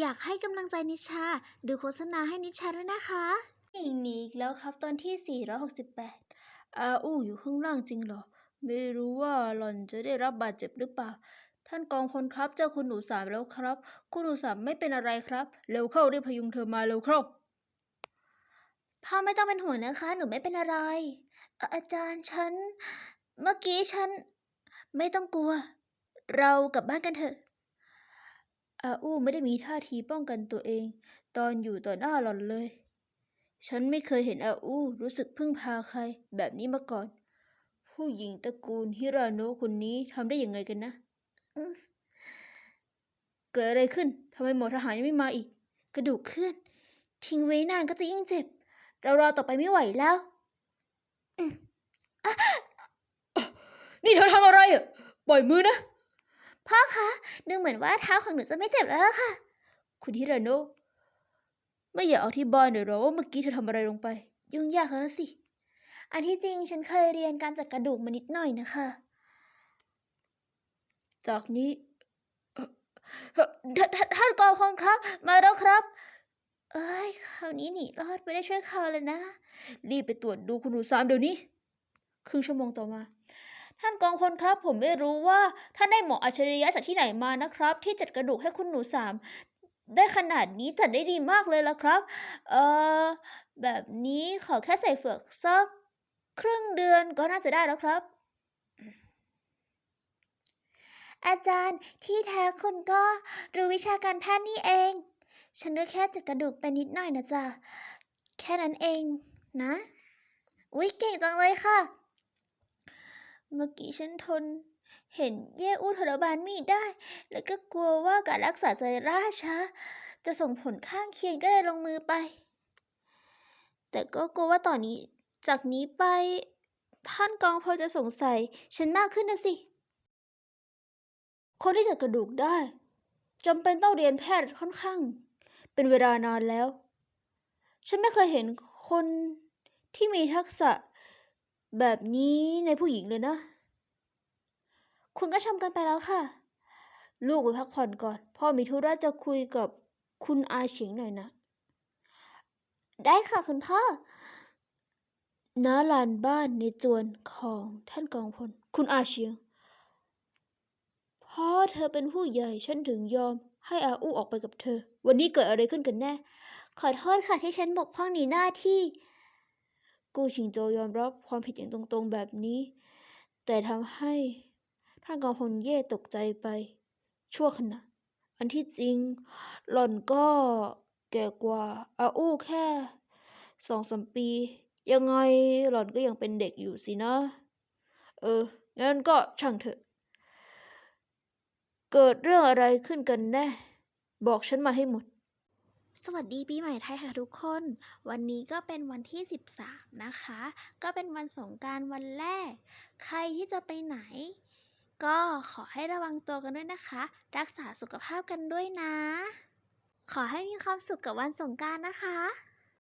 อยากให้กำลังใจนิชา ดูโฆษณาให้นิชาด้วยนะคะนี่นี่อีกแล้วครับตอนที่ 468 อาอู้อยู่ข้างล่างจริงเหรอ ไม่รู้ว่าหล่อนจะได้รับบาดเจ็บหรือเปล่า ท่านกองพลครับเจอคุณหนูสามแล้วครับ คุณหนูสามไม่เป็นอะไรครับ เร็วเข้ารีบพยุงเธอมาเร็วเข้าพ่อไม่ต้องเป็นห่วงนะคะ หนูไม่เป็นอะไร อาจารย์ฉัน เมื่อกี้ฉัน ไม่ต้องกลัว เรากลับบ้านกันเถอะ อาอู้ไม่ได้มีท่าทีป้องกันตัวเอง ตอนอยู่ต่อหน้าหล่อนเลย ฉันไม่เคยเห็นอาอู้รู้สึกพึ่งพาใครแบบนี้มาก่อน ผู้หญิงตระกูลฮิราโนะคนนี้ทำได้ยังไงกันนะ เกิดอะไรขึ้นทำไมหมอทหารยังไม่มาอีก กระดูกเคลื่อน ทิ้งไว้นานก็จะยิ่งเจ็บ เรารอต่อไปไม่ไหวแล้วนี่เธอทำอะไรอะปล่อยมือนะ พ่อคะดูเหมือนว่าเท้าของหนูจะไม่เจ็บแล้วล่ะค่ะ คุณฮิราโนะไม่อยากอธิบายหน่อยหรอว่าเมื่อกี้เธอทำอะไรลงไป ยุ่งยากแล้วสิ อันที่จริงฉันเคยเรียนการจัดกระดูกมานิดหน่อยนะคะ จากนี้ท่านท่านท่านกองครับ มาแล้วครับ เอ้ยคราวนี้หนีรอดไม่ได้ช่วยเขาเลยนะ รีบไปตรวจดูคุณหนูสามเดี๋ยวนี้ ครึ่งชั่วโมงต่อมา ท่านกองพลครับผมไม่รู้ว่าท่านได้หมออัจฉริยะจากที่ไหนมานะครับ ที่จัดกระดูกให้คุณหนูสามได้ขนาดนี้จัดได้ดีมากเลยละครับ เอ่อแบบนี้ขอแค่ใส่เฟือกสักครึ่งเดือนก็น่าจะได้แล้วครับ อาจารย์ที่แท้คุณก็รู้วิชาการแพทย์นี่เอง ฉันก็แค่จัดกระดูกไปนิดหน่อยนะจ๊ะ แค่นั้นเองนะ อุ๊ยเก่งจังเลยค่ะ เมื่อกี้ฉันทน เห็นเย่อู้ทรมานไม่ได้ แล้วก็กลัวว่าการรักษาจะล่าช้า จะส่งผลข้างเคียงก็เลยลงมือไป แต่ก็กลัวว่าตอนนี้ จากนี้ไป ท่านกองพลจะสงสัย ฉันมากขึ้นนะสิ คนที่จัดกระดูกได้จำเป็นต้องเรียนแพทย์ค่อนข้าง เป็นเวลานานแล้ว ฉันไม่เคยเห็นคนที่มีทักษะ แบบนี้ในผู้หญิงเลยนะ คุณก็ชมกันไปแล้วค่ะ ลูกไปพักผ่อนก่อน พ่อมีธุระจะคุยกับคุณอาเฉียงหน่อยนะ ได้ค่ะคุณพ่อณลานบ้านในจวนของท่านกองพล คุณอาเฉียงเพราะเธอเป็นผู้ใหญ่ฉันถึงยอมให้อาอู้ออกไปกับเธอ วันนี้เกิดอะไรขึ้นกันแน่ ขอโทษค่ะที่ฉันบกพร่องในหน้าที่ กู้ชิงโจยอมรับความผิดอย่างตรงๆแบบนี้ แต่ทำให้ท่านกองพลเย่ตกใจไป ชั่วขณะ อันที่จริง หล่อนก็แก่กว่าอาอู้แค่สองสามปี ยังไงหล่อนก็ยังเป็นเด็กอยู่สินะ เออ งั้นก็ช่างเถอะ เกิดเรื่องอะไรขึ้นกันแน่ บอกฉันมาให้หมด สวัสดีปีใหม่ไทยค่ะทุกคน วันนี้ก็เป็นวันที่ 13 นะคะ ก็เป็นวันสงการวันแรก ใครที่จะไปไหน ก็ขอให้ระวังตัวกันด้วยนะคะ รักษาสุขภาพกันด้วยนะ ขอให้มีความสุขกับวันสงการนะคะ